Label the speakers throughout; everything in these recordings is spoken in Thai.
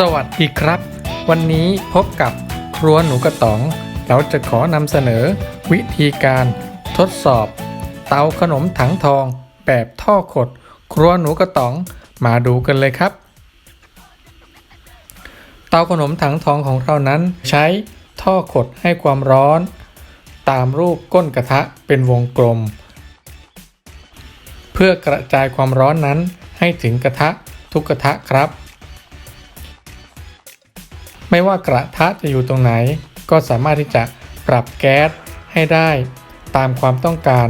Speaker 1: สวัสดีครับ วันนี้พบกับครัวหนูกระต๋อง เราจะขอนำเสนอ วิธีการทดสอบ เตาขนมถังทอง แบบท่อขด ครัวหนูกระต๋องมาดูกันเลยครับ เตาขนมถังทองของเรานั้น ใช้ท่อขดให้ความร้อน ตามรูปก้นกระทะเป็นวงกลม เพื่อกระจายความร้อนนั้นให้ถึงกระทะทุกกระทะครับ ไม่ว่ากระทะจะอยู่ตรงไหน ก็สามารถที่จะปรับแก๊สให้ได้ตามความต้องการ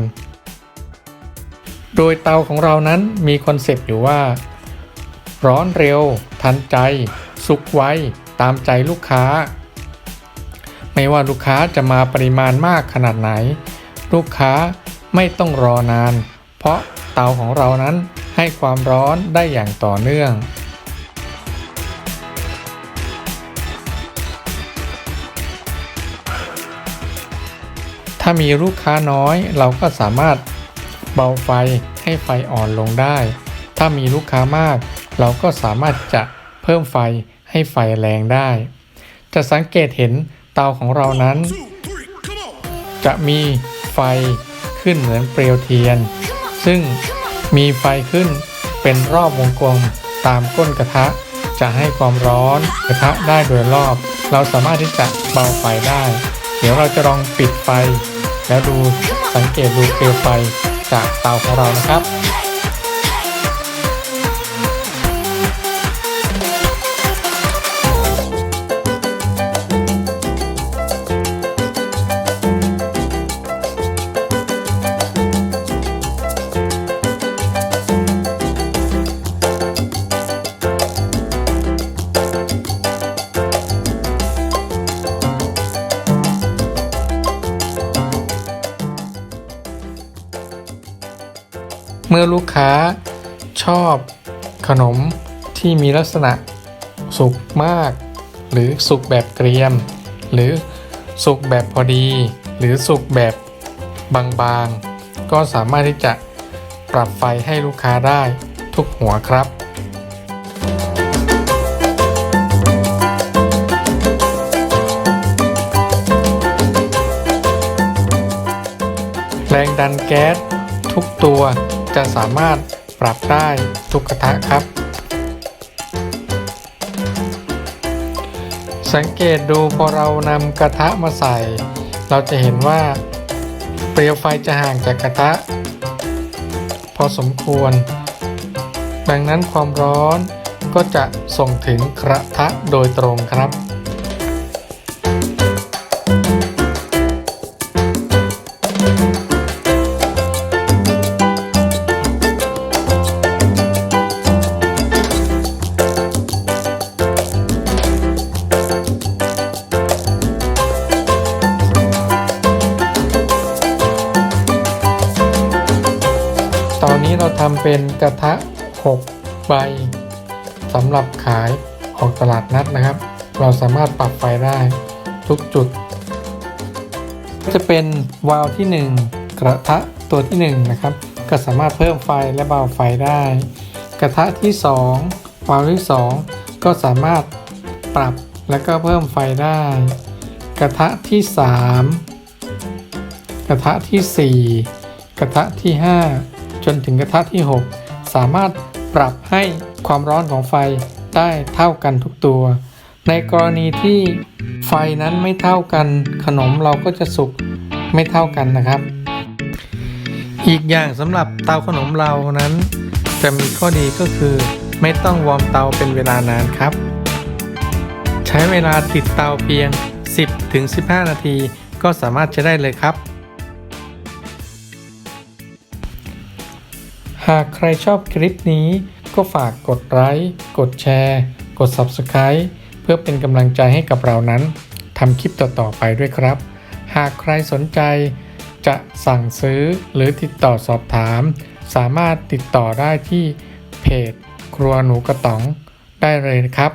Speaker 1: โดยเตาของเรานั้นมีคอนเซปต์อยู่ว่า ร้อนเร็ว ทันใจ สุกไวตามใจลูกค้า ไม่ว่าลูกค้าจะมาปริมาณมากขนาดไหน ลูกค้าไม่ต้องรอนาน เพราะเตาของเรานั้นให้ความร้อนได้อย่างต่อเนื่อง ถ้ามีลูกค้าน้อยเราก็สามารถเบาไฟให้ไฟอ่อนลงได้ ถ้ามีลูกค้ามาก เราก็สามารถจะเพิ่มไฟให้ไฟแรงได้ จะสังเกตเห็นเตาของเรานั้น จะมีไฟขึ้นเหมือนเปลวเทียน ซึ่งมีไฟขึ้นเป็นรอบวงกลมตามก้นกระทะ จะให้ความร้อนกระทะได้โดยรอบ เราสามารถที่จะเบาไฟได้ เดี๋ยวเราจะลองปิดไฟ แล้วดูสังเกตดูเปลวไฟจากเตาของเรานะครับ เมื่อลูกค้าชอบขนมที่มีลักษณะสุกมาก หรือสุกแบบเกรียม หรือสุกแบบพอดี หรือสุกแบบบางๆ ก็สามารถที่จะปรับไฟให้ลูกค้าได้ทุกหัวครับแรงดันแก๊สทุกตัว จะสามารถปรับได้ทุกกระทะครับ สังเกตดูพอเรานำกระทะมาใส่ เราจะเห็นว่า เปลวไฟจะห่างจากกระทะ พอสมควร ดังนั้นความร้อนก็จะส่งถึงกระทะโดยตรงครับ ตอนนี้เราทำเป็นกระทะ 6 ใบสำหรับขายออกตลาดนัดนะครับ เราสามารถปรับไฟได้ทุกจุดจะเป็นวาล์วที่ 1 กระทะตัวที่ 1 นะครับ ก็สามารถเพิ่มไฟและเบาไฟได้ กระทะที่ 2 วาล์วที่ 2 ก็สามารถปรับและก็เพิ่มไฟได้ กระทะที่ 3 กระทะที่ 4 กระทะที่ 5 จนถึงกระทะที่ 6 สามารถปรับให้ความร้อนของไฟได้เท่ากันทุกตัว ในกรณีที่ไฟนั้นไม่เท่ากันขนมเราก็จะสุกไม่เท่ากันนะครับ อีกอย่างสำหรับเตาขนมเรานั้น จะมีข้อดีก็คือ ไม่ต้องวอร์มเตาเป็นเวลานานครับ ใช้เวลาติดเตาเพียง 10-15 นาทีก็สามารถใช้ได้เลยครับ หากใครชอบคลิปนี้ ก็ฝากกดไลค์กดแชร์ กด Subscribe เพื่อเป็นกำลังใจให้กับเรานั้นทำคลิปต่อๆไปด้วยครับ หากใครสนใจจะสั่งซื้อหรือติดต่อสอบถาม สามารถติดต่อได้ที่เพจ ครัวหนูกระต๋องได้เลยนะครับ